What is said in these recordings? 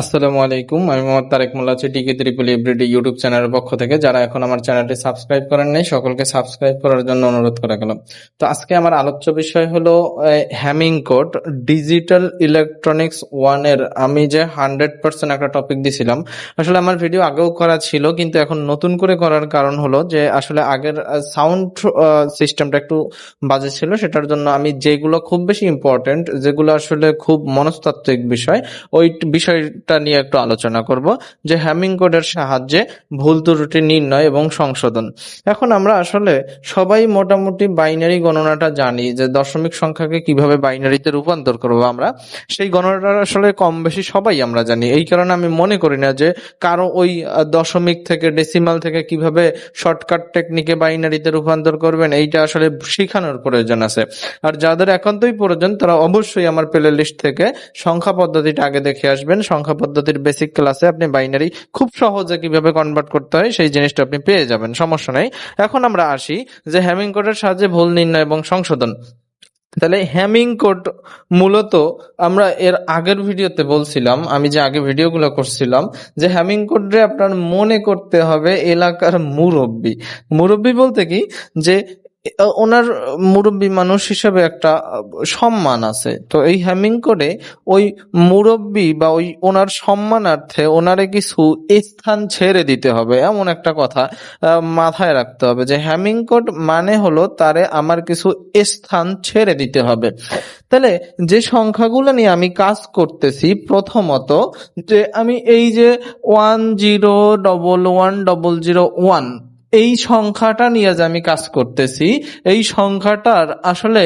আসসালামু আলাইকুম, আমি মোহাম্মদ তারেক মোল্লা আছি ডিকে ত্রিপুল এভরিডে ইউটিউব চ্যানেলের পক্ষ থেকে। যারা এখন আমার চ্যানেলটি সাবস্ক্রাইব করেন নাই, সকলকে সাবস্ক্রাইব করার জন্য অনুরোধ করা গেল তো আজকে আমার আলোচ্য বিষয় হলো হ্যামিং কোড ডিজিটাল ইলেকট্রনিক্স ওয়ানের আমি যে হান্ড্রেড পার্সেন্ট একটা টপিক দিছিলাম, আসলে আমার ভিডিও আগেও করা ছিল, কিন্তু এখন নতুন করে করার কারণ হলো যে, আসলে আগের সাউন্ড সিস্টেমটা একটু বাজে ছিল, সেটার জন্য আমি যেগুলো খুব বেশি ইম্পর্টেন্ট যেগুলো আসলে খুব মনস্তাত্ত্বিক বিষয়, ওই বিষয়টা নিয়ে একটু আলোচনা করব, যে হ্যামিং কোডের সাহায্যে ভুল ত্রুটি নির্ণয় এবং সংশোধন। এখন আমরা আসলে সবাই মোটামুটি বাইনারি গণনাটা জানি, যে দশমিক সংখ্যাকে কীভাবে বাইনারিতে রূপান্তর করব আমরা, সেই গণনাটা আসলে কম বেশি সবাই আমরা জানি। এই কারণে আমি মনে করি না যে কারও ওই দশমিক থেকে ডেসিমাল থেকে কীভাবে শর্টকাট টেকনিকে বাইনারিতে রূপান্তর করবেন, এইটা আসলে শেখানোর প্রয়োজন আছে। আর যাদের একান্তই প্রয়োজন, তারা অবশ্যই আমার প্লে লিস্ট থেকে সংখ্যা পদ্ধতিটা আগে দেখে আসবেন, সংখ্যা পদ্ধতির বেসিক ক্লাসে আপনি বাইনারি খুব সহজে কীভাবে কনভার্ট করতে হয় সেই জিনিসটা আপনি পেয়ে যাবেন, সমস্যা নেই। এখন আমরা আসি যে হ্যামিং কোডের সাহায্যে ভুল নির্ণয় এবং সংশোধন। তাহলে হ্যামিং কোড মূলত আমরা এর আগের ভিডিওতে বলছিলাম, আমি যে আগে ভিডিওগুলো করছিলাম, যে হ্যামিং কোডে আপনার মনে করতে হবে এলাকার মুরব্বী। মুরব্বী বলতে কি? যে ওনার মুরব্বী মানুষ হিসেবে একটা সম্মান আছে। তো এই হ্যামিং কোডে ওই মুরব্বী বা ওই ওনার সম্মানার্থে ওনারে কিছু স্থান ছেড়ে দিতে হবে, এমন একটা কথা মাথায় রাখতে হবে যে হ্যামিং কোড মানে হলো তারে আমার কিছু স্থান ছেড়ে দিতে হবে। তাহলে যে সংখ্যাগুলো নিয়ে আমি কাজ করতেছি প্রথমত, যে আমি এই যে one zero double one double zero one এই সংখ্যাটা নিয়ে আমি কাজ করতেছি, এই সংখ্যাটার আসলে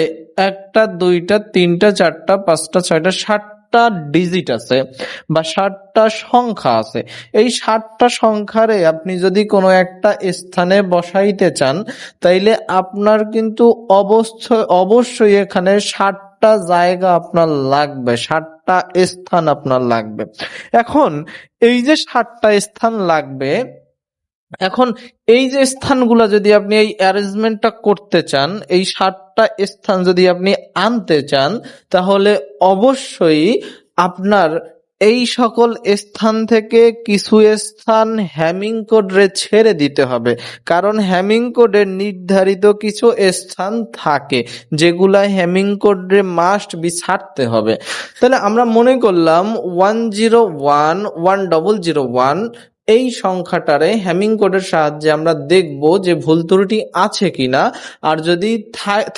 একটা, দুইটা, তিনটা, চারটা, পাঁচটা, ছয়টা ষাটটা ডিজিট আছে বা ষাটটা সংখ্যা আছে। এই ষাটটা সংখ্যারে আপনি যদি কোনো একটা স্থানে বসাইতে চান, তাইলে আপনার কিন্তু অবশ্যই অবশ্যই এখানে ষাটটা জায়গা আপনার লাগবে ষাটটা স্থান আপনার লাগবে। এখন এই যে ষাটটা স্থান লাগবে এখন এই যে স্থানগুলো যদি আপনি এই অ্যারেঞ্জমেন্টটা করতে চান, এই সাতটা স্থান যদি আপনি আনতে চান, তাহলে অবশ্যই আপনার এই সকল স্থান থেকে কিছু স্থান হ্যামিং কোডে ছেড়ে দিতে হবে। কারণ হ্যামিং কোডের নির্ধারিত কিছু স্থান থাকে, যেগুলা হ্যামিং কোডে মাস্ট বি ছাড়তে হবে। তাহলে আমরা মনে করলাম one zero one one double zero one এই সংখ্যাটারে হ্যামিং কোডের সাহায্যে আমরা দেখব যে ভুল ত্রুটি আছে কিনা। আর যদি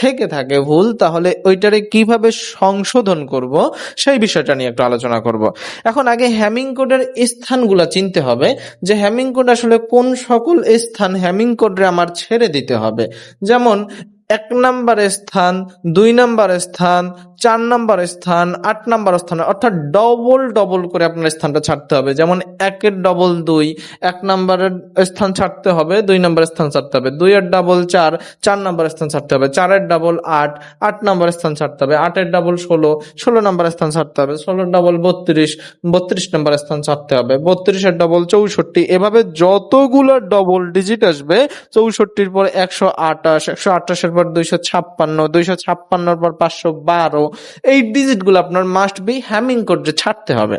থেকে থাকে ভুল, তাহলে ওইটারে কীভাবে সংশোধন করব সেই বিষয়টা নিয়ে একটু আলোচনা করব। এখন আগে হ্যামিং কোডের স্থানগুলো চিনতে হবে, যে হ্যামিং কোড আসলে কোন সকল স্থান হ্যামিং কোডে আমার ছেড়ে দিতে হবে। যেমন এক নাম্বার স্থান, দুই নাম্বার স্থান, চার নাম্বার স্থান, আট নাম্বার স্থান। অর্থাৎ ডবল ডবল করে আপনার স্থানটা ছাড়তে হবে। যেমন একের ডবল দুই, এক নাম্বারের স্থান ছাড়তে হবে, দুই নাম্বার স্থান ছাড়তে হবে। দুইয়ের ডাবল চার চার নাম্বার স্থান ছাড়তে হবে। চারের ডাবল আট আট নাম্বার স্থান ছাড়তে হবে। আটের ডাবল ষোলো ষোলো নাম্বার স্থান ছাড়তে হবে। ষোলোর ডাবল বত্রিশ বত্রিশ নাম্বার স্থান ছাড়তে হবে। বত্রিশের ডবল চৌষট্টি। এভাবে যতগুলো ডবল ডিজিট আসবে, চৌষট্টির পর একশো আটাশ একশো আটাশের পর দুইশো ছাপ্পান্ন, দুইশো ছাপ্পান্নর পর পাঁচশো বারো, এই ডিজিটগুলো আপনার মাস্ট বি হ্যামিং কোডে ছাড়তে হবে।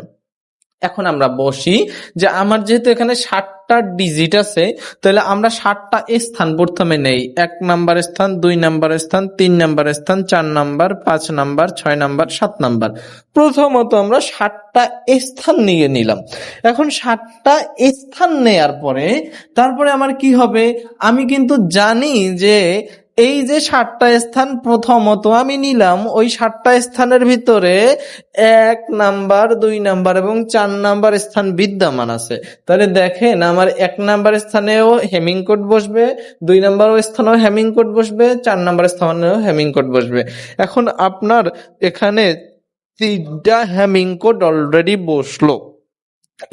এখন আমরা বসি যে আমার যেহেতু এখানে ষাটটা ডিজিট আছে, তাহলে আমরা ষাটটা স্থান প্রথমে নেই। এক নাম্বার স্থান, দুই নাম্বার স্থান, তিন নাম্বার স্থান, চার নাম্বার, পাঁচ নাম্বার, ছয় নাম্বার, সাত নাম্বার। প্রথমত আমরা ষাটটা স্থান নিয়ে নিলাম। এখন ষাটটা স্থান নেয়ার পরে, তারপরে আমার কি হবে? আমি কিন্তু জানি যে এই যে ষাটটা স্থান প্রথমত আমি নিলাম, ওই ষাটটা স্থানের ভিতরে এক নাম্বার, দুই নাম্বার এবং চার নাম্বার স্থান বিদ্যমান আছে। তাহলে দেখেন, আমার এক নাম্বার স্থানেও হেমিং কোড বসবে, দুই নাম্বার স্থানেও হেমিং কোড বসবে, চার নাম্বার স্থানেও হেমিং কোড বসবে। এখন আপনার এখানে তিনটা হ্যামিং কোড অলরেডি বসল।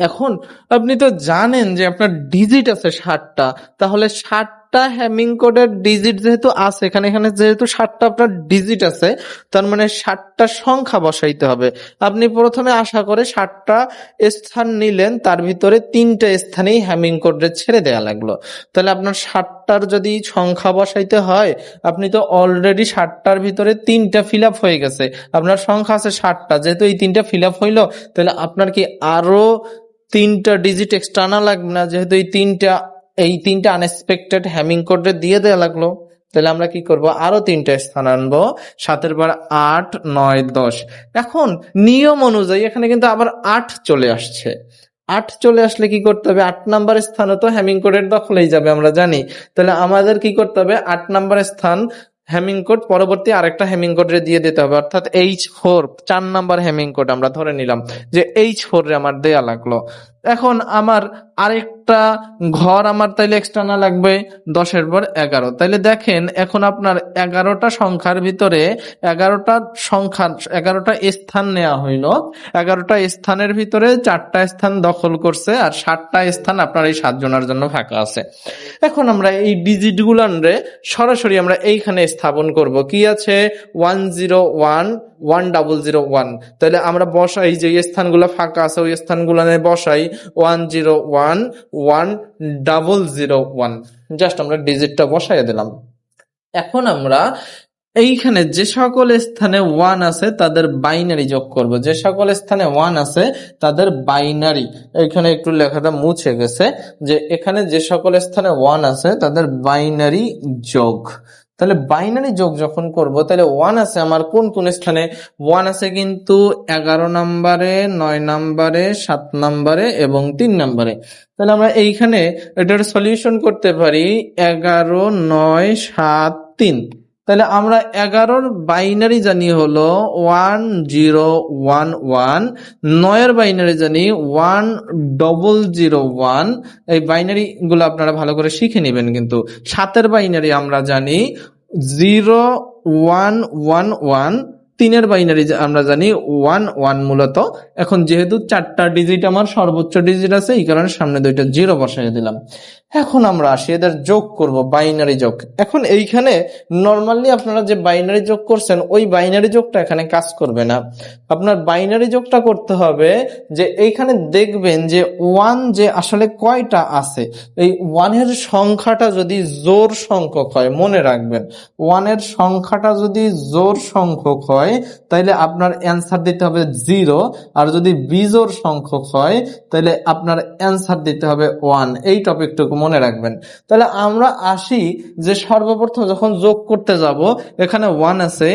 এখন আপনি তো জানেন যে আপনার ডিজিট আছে ষাটটা তাহলে ষাটটা ষাটটা হ্যামিং কোডের ডিজিট যেহেতু আছে, এখানে এখানে যেহেতু সাতটা আপনার ডিজিট আছে, তার মানে ষাটটা সংখ্যা বসাইতে হবে। আপনি প্রথমে আশা করে ষাটটা স্থান নিলেন, তার ভিতরে তিনটা স্থানেই হ্যামিং কোডে ছেড়ে দেওয়া লাগল। তাহলে আপনার ষাটটার যদি সংখ্যা বসাইতে হয়, আপনি তো অলরেডি ষাটটার ভিতরে তিনটা ফিল আপ হয়ে গেছে। আপনার সংখ্যা আছে ষাটটা যেহেতু এই তিনটা ফিল আপ হইল, তাহলে আপনার কি আরও তিনটা ডিজিট এক্সটার্না লাগবে না? যেহেতু এই তিনটা এই তিনটা আনএক্সপেক্টেড হ্যামিং কোডে দিয়ে দেওয়া লাগল, তাহলে আমরা কি করব? আরও তিনটা স্থান আনব, সাতের বার আট, নয়, দশ। এখন নিয়ম অনুযায়ী এখানে কিন্তু আবার আট চলে আসছে। আট চলে আসলে কি করতে হবে? আট নাম্বার স্থানও তো হ্যামিং কোডের দখলেই যাবে, আমরা জানি। তাহলে আমাদের কি করতে হবে? আট নাম্বার স্থান হ্যামিং কোড পরবর্তী আরেকটা হ্যামিং কোডে দিয়ে দিতে হবে। অর্থাৎ এইচ ফোর চার নাম্বার হ্যামিং কোড আমরা ধরে নিলাম, যে এইচ ফোর আমার দেয়া লাগল। এখন আমার আরেকটা ঘর আমার তাইলে এক্সটার্না লাগবে দশের পর এগারো। তাইলে দেখেন এখন আপনার এগারোটা সংখ্যার ভিতরে এগারোটা সংখ্যা এগারোটা স্থান নেওয়া হইল। এগারোটা স্থানের ভিতরে চারটা স্থান দখল করছে আর সাতটা স্থান আপনার এই সাতজনের জন্য ফাঁকা আছে। এখন আমরা এই ডিজিট গুলানরে সরাসরি আমরা এইখানে স্থাপন করব। কি আছে? One zero one one double zero one তাহলে আমরা বসাই যে স্থানগুলো ফাঁকা আছে, ওই স্থানগুলানে বসাই। One zero one one double zero one just আমরা ডিজিটটা বসাই দিলাম। এখন আমরা এইখানে যে সকল স্থানে ওয়ান আছে, তাদের বাইনারি যোগ করব। যে সকল স্থানে ওয়ান আছে, তাদের বাইনারি এখানে একটু লেখাটা মুছে গেছে যে এখানে যে সকল স্থানে ওয়ান আছে, তাদের বাইনারি যোগ। তাহলে বাইনারি যোগ যখন করব, তাহলে ওয়ান আছে আমার কোন কোন স্থানে? ওয়ান আছে কিন্তু এগারো নাম্বারে, নয় নাম্বারে, সাত নাম্বারে এবং তিন নাম্বারে। তাহলে আমরা এইখানে এটার সলিউশন করতে পারি এগারো, নয়, সাত, তিন। তাহলে আমরা এগারোর বাইনারি জানি হলো ওয়ান জিরো ওয়ান ওয়ান, নয়ের বাইনারি জানি ওয়ান ডবল জিরো ওয়ান। এই বাইনারিগুলো আপনারা ভালো করে শিখে নেবেন কিন্তু। সাতের বাইনারি আমরা জানি জিরো ওয়ান ওয়ান ওয়ান তিনের বাইনারি আমরা জানি ওয়ান ওয়ান মূলত। এখন যেহেতু চারটা ডিজিট আমার, সর্বোচ্চ ডিজিট আছে, এই কারণে সামনে দুইটা জিরো বসাই দিলাম। এখন আমরা আসি এদের যোগ করব, বাইনারি যোগ। এখন এইখানে নর্মালি আপনারা যে বাইনারি যোগ করছেন, ওই বাইনারি যোগটা এখানে কাজ করবে না। আপনার বাইনারি যোগটা করতে হবে যে এইখানে দেখবেন যে ওয়ান যে আসলে কয়টা আছে, এই ওয়ানের সংখ্যাটা যদি জোর সংখ্যক হয়, মনে রাখবেন, ওয়ানের সংখ্যাটা যদি জোর সংখ্যক হয় তাহলে আপনার অ্যান্সার দিতে হবে জিরো আর যদি বিজোর সংখ্যক হয় তাহলে আপনার অ্যান্সার দিতে হবে ওয়ান এই টপিকটুকু মনে রাখবেন। তাহলে আমরা আসি যে সর্বপ্রথম যখন যোগ করতে যাব, এখানে ওয়ান আছে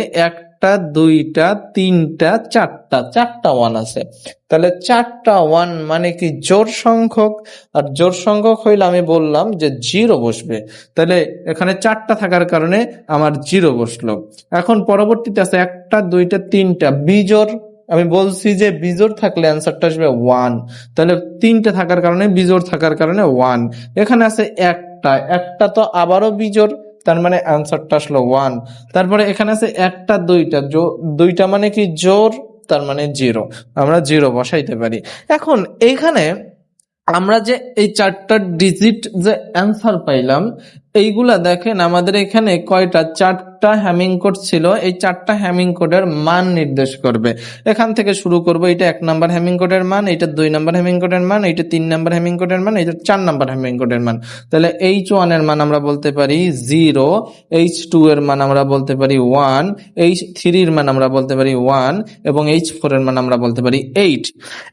একটা, দুইটা, তিনটা, চারটা। চারটা ওয়ান আছে। তাহলে চারটা ওয়ান মানে কি জোর সংখ্যক? আর জোর সংখ্যক হইলে আমি বললাম যে জিরো বসবে। তাহলে এখানে চারটা থাকার কারণে আমার জিরো বসল। এখন পরবর্তীতে আছে একটা, দুইটা, তিনটা। বিজোর আমি বলছি যে বিজোড় থাকলে অ্যান্সারটা আসবে ওয়ান তাহলে তিনটে থাকার কারণে, বিজোড় থাকার কারণে ওয়ান এখানে আছে একটা। একটা তো আবারও বিজোড়। তার মানে অ্যান্সারটা আসলো ওয়ান তারপরে এখানে আছে একটা, দুইটা। দুইটা মানে কি? জোর, তার মানে জিরো আমরা জিরো বসাইতে পারি। এখন এইখানে আমরা যে এই চারটা ডিজিট যে অ্যান্সার পাইলাম এইগুলা দেখেন, আমাদের এখানে কয়টা? চারটা হ্যামিং কোড ছিল। এই চারটা হ্যামিং কোডের মান নির্দেশ করবে। এখান থেকে শুরু করব এটা এক নাম্বার হ্যামিং কোডের মান এটা দুই নাম্বার হ্যামিং কোডের মান এটা তিন নাম্বার হ্যামিং কোডের মান এটা চার নাম্বার হ্যামিং কোডের মান। তাহলে এইচ ওয়ানের মান আমরা বলতে পারি জিরো এইচ টু এর মান আমরা বলতে পারি ওয়ান এইচ থ্রির মান আমরা বলতে পারি ওয়ান এবং এইচ ফোর এর মান আমরা বলতে পারি এইট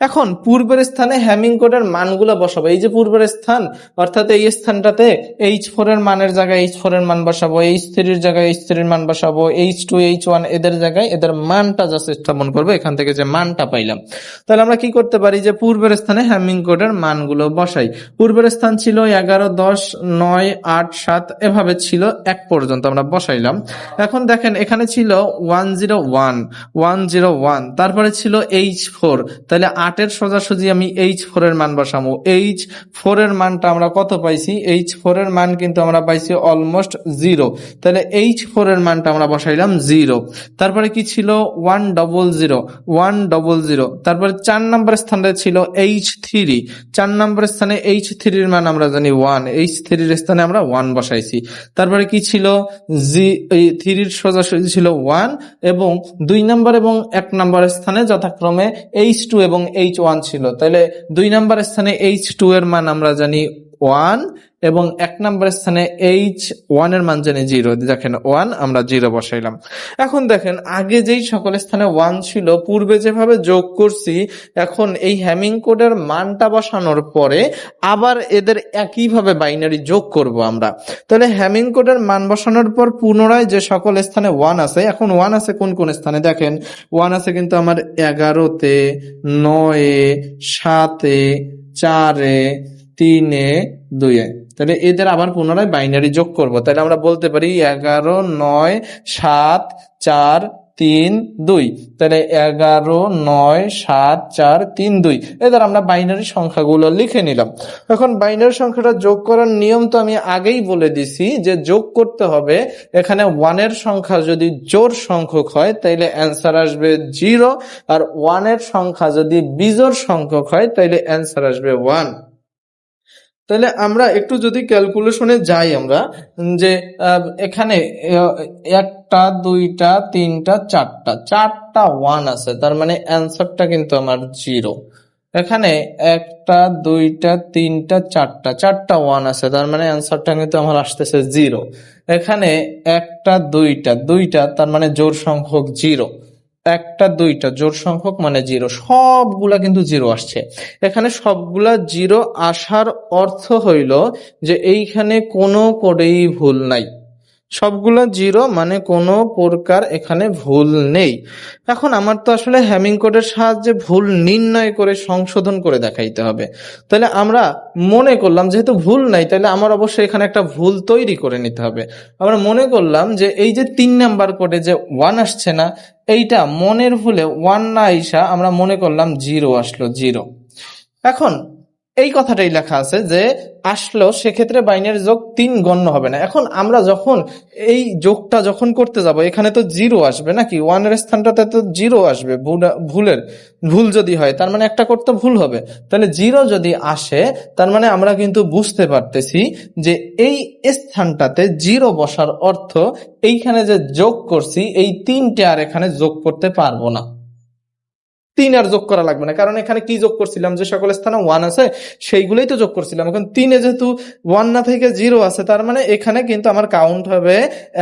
এখন পূর্বের স্থানে হ্যামিং কোডের মানগুলো বসাবো। এই যে পূর্বের স্থান, অর্থাৎ এই স্থানটাতে এইচ ফোর এর মানের জায়গায় এইচ ফোর এর মান বসাবো এইচ থ্রির জায়গায় এইচ থ্রির মান বসাবো এইচ টু এইচ ওয়ান এদের জায়গায় এদের মানটা জাস্ট স্থাপন করব, এখান থেকে যে মানটা পাইলাম। তাহলে আমরা কি করতে পারি যে পূর্বের স্থানে হ্যামিং কোডের মানগুলো বসাই। পূর্বের স্থান ছিল এগারো, দশ, নয়, আট, সাত, এভাবে ছিল এক পর্যন্ত আমরা বসাইলাম। এখন দেখেন এখানে ছিল one zero one one zero one তারপরে ছিল এইচ ফোর তাহলে আটের সোজাসুজি আমি এইচ ফোর এর মান বসাবো। এইচ ফোর এর মানটা আমরা কত পাইছি? এইচ ফোর এর মান কিন্তু আমরা পাইছি অলমোস্ট জিরো তাহলে এইচ ফোর নম্বরের মানটা আমরা বসাইলাম জিরো তারপরে কি ছিল? One double zero one double zero তারপরে চার নম্বরের স্থানে ছিল এইচ থ্রি চার নম্বরের স্থানে এইচ থ্রির মান আমরা জানি ওয়ান এইচ থ্রির স্থানে আমরা ওয়ান বসাইছি। তারপরে কি ছিল? জি থ্রির সোজাসুজি ছিল ওয়ান এবং দুই নম্বর এবং এক নম্বরের স্থানে যথাক্রমে এইচ টু এবং এইচ ওয়ান ছিল। তাহলে দুই নম্বরের স্থানে এইচ টু এর মান আমরা জানি ওয়ান এবং এক নম্বরের স্থানে এইচ ওয়ানের মান জানি জিরো দেখেন ওয়ান আমরা জিরো বসাইলাম। এখন দেখেন, আগে যেই সকল স্থানে ওয়ান ছিল, পূর্বে যেভাবে যোগ করছি, এখন এই হ্যামিং কোডের মানটা বসানোর পরে আবার এদের একইভাবে বাইনারি যোগ করব আমরা। তাহলে হ্যামিং কোডের মান বসানোর পর পুনরায় যে সকল স্থানে ওয়ান আছে, এখন ওয়ান আছে কোন কোন স্থানে? দেখেন ওয়ান আছে কিন্তু আমার এগারোতে, নয়ে, সাতে, চারে তিনে দুইয়ে তাহলে এদের আবার পুনরায় বাইনারি যোগ করব। তাহলে আমরা বলতে পারি এগারো, নয়, সাত, চার, তিন, দুই। তাহলে এগারো, নয়, সাত, চার, তিন, দুই। এদের আমরা বাইনারি সংখ্যাগুলো লিখে নিলাম। এখন বাইনারি সংখ্যাটা যোগ করার নিয়ম তো আমি আগেই বলে দিছি যে যোগ করতে হবে। এখানে ওয়ানের সংখ্যা যদি জোর সংখ্যক হয়, তাইলে অ্যান্সার আসবে জিরো আর ওয়ানের সংখ্যা যদি বিজোর সংখ্যক হয়, তাইলে অ্যান্সার আসবে ওয়ান তাহলে আমরা একটু যদি ক্যালকুলেশনে যাই আমরা, যে এখানে একটা, দুইটা, তিনটা, চারটা চারটা ওয়ান আছে, তার মানে অ্যান্সারটা কিন্তু আমার জিরো এখানে একটা, দুইটা, তিনটা, চারটা চারটা ওয়ান আছে, তার মানে অ্যান্সারটা কিন্তু আমার আসতেছে জিরো এখানে একটা, দুইটা দুইটা, তার মানে জোর সংখ্যক জিরো একটা, দুইটা জোর সংখ্যক মানে জিরো, সবগুলা কিন্তু জিরো আসছে। এখানে সবগুলা জিরো আসার অর্থ হইল যে এইখানে কোনো কোডেই ভুল নাই। সবগুলা জিরো মানে কোনো প্রকার এখানে ভুল নেই। এখন আমার তো আসলে হ্যামিং কোডের সাহায্যে ভুল নির্ণয় করে সংশোধন করে দেখাইতে হবে। তাহলে আমরা মনে করলাম, যেহেতু ভুল নাই, তাহলে আমার অবশ্যই এখানে একটা ভুল তৈরি করে নিতে হবে। আমরা মনে করলাম যে এই যে তিন নাম্বার কোডে যে ওয়ান আসছে না, এইটা মনের ভুলে ওয়ান না আইসা আমরা মনে করলাম জিরো আসলো, জিরো। এখন এই কথাটাই লেখা আছে যে, আসলো, সেক্ষেত্রে বাইনের যোগ তিন গণ্য হবে না। এখন আমরা যখন এই যোগটা যখন করতে যাব, এখানে তো জিরো আসবে নাকি? ওয়ানের স্থানটাতে তো জিরো আসবে, ভুল- ভুলের, ভুল যদি হয়, তার মানে একটা করতে ভুল হবে। তাহলে জিরো যদি আসে, তার মানে আমরা কিন্তু বুঝতে পারতেছি যে এই স্থানটাতে জিরো বসার অর্থ, এইখানে যে যোগ করছি, এই তিনটে আর এখানে যোগ করতে পারব না। তিন আর যোগ করা লাগবে না। কারণ এখানে কি যোগ করছিলাম? যে সকল স্থানে ওয়ান আছে, সেইগুলোই তো যোগ করছিলাম। এখন তিনে যেহেতু ওয়ান না থেকে জিরো আছে, তার মানে এখানে কিন্তু আমার কাউন্ট হবে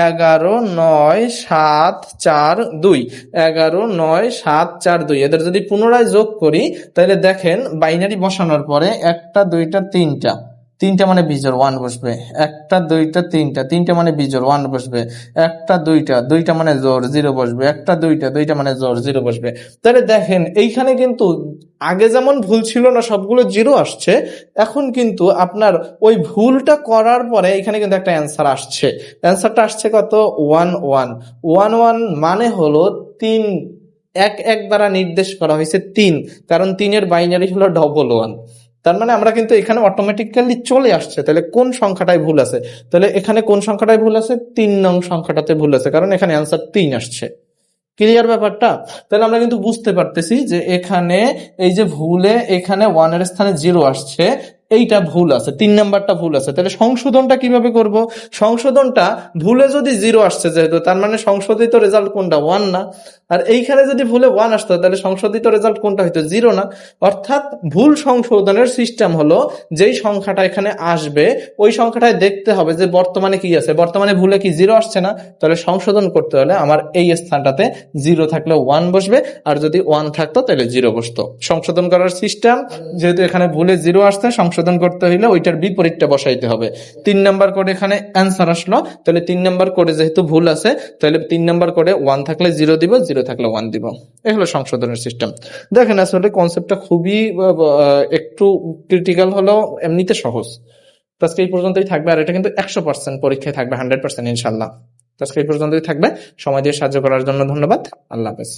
এগারো, নয়, সাত, চার, দুই। এগারো, নয়, সাত, চার, দুই। এদের যদি পুনরায় যোগ করি, তাহলে দেখেন বাইনারি বসানোর পরে একটা, দুইটা, তিনটা। তিনটা মানে বিজোর ওয়ান বসবে। একটা, দুইটা, তিনটা। তিনটা মানে বিজোর ওয়ান বসবে। একটা, দুইটা। দুইটা মানে জোর জিরো বসবে। একটা, দুইটা। দুইটা মানে জোর জিরো বসবে। তাহলে দেখেন, এইখানে কিন্তু আগে যেমন ভুল ছিল না, সবগুলো জিরো আসছে। এখন কিন্তু আপনার ওই ভুলটা করার পরে এখানে কিন্তু একটা অ্যান্সার আসছে। অ্যান্সারটা আসছে কত? ওয়ান ওয়ান ওয়ান ওয়ান মানে হলো তিন, এক এক দ্বারা নির্দেশ করা হয়েছে তিন। কারণ তিনের বাইনারি হলো ডবল ওয়ান তার মানে আমরা কিন্তু এখানে অটোমেটিক্যালি চলে আসছে। তাহলে কোন সংখ্যাটায় ভুল আছে? তাহলে এখানে কোন সংখ্যাটায় ভুল আছে? তিন নং সংখ্যাটাতে ভুল আছে, কারণ এখানে অ্যান্সার তিন আসছে। ক্লিয়ার ব্যাপারটা? তাহলে আমরা কিন্তু বুঝতে পারতেছি যে এখানে এই যে ভুলে এখানে ওয়ানের স্থানে জিরো আসছে, এইটা ভুল আছে, তিন নাম্বারটা ভুল আছে। তাহলে সংশোধনটা কীভাবে করব? সংশোধনটা ভুলে যদি জিরো আসছে যেহেতু, তার মানে সংশোধিত রেজাল্ট কোনটা? ওয়ান না। আর এইখানে যদি ভুলে ওয়ান আসতো, তাহলে সংশোধিত রেজাল্ট কোনটা হইতো? জিরো না। অর্থাৎ ভুল সংশোধনের সিস্টেম হলো, যেই সংখ্যাটা এখানে আসবে, ওই সংখ্যাটায় দেখতে হবে যে বর্তমানে কি আছে। বর্তমানে ভুলে কি জিরো আসছে না? তাহলে সংশোধন করতে হলে আমার এই স্থানটাতে জিরো থাকলে ওয়ান বসবে, আর যদি ওয়ান থাকতো, তাহলে জিরো বসতো। সংশোধন করার সিস্টেম যেহেতু এখানে ভুলে জিরো আসছে, সংশোধন করতে হইলে ওইটার বিপরীতটা বসাইতে হবে। তিন নাম্বার কোড এখানে অ্যান্সার আসলো, তাহলে তিন নাম্বার কোডে যেহেতু ভুল আছে, তাহলে তিন নাম্বার কোডে ওয়ান থাকলে জিরো দিব জিরো থাকলে ওয়ান দিব। এ হলো সংশোধনের সিস্টেম দেখেন, আসলে কনসেপ্টটা খুবই একটু ক্রিটিক্যাল হলো এমনিতে সহজ। আজকে এই পর্যন্তই থাকবে, আর এটা কিন্তু একশো পার্সেন্ট পরীক্ষায় থাকবে হান্ড্রেড পার্সেন্ট ইনশাল্লাহ আজকে এই পর্যন্তই থাকবে। সময় দিয়ে সাহায্য করার জন্য ধন্যবাদ। আল্লাহ হাফেজ।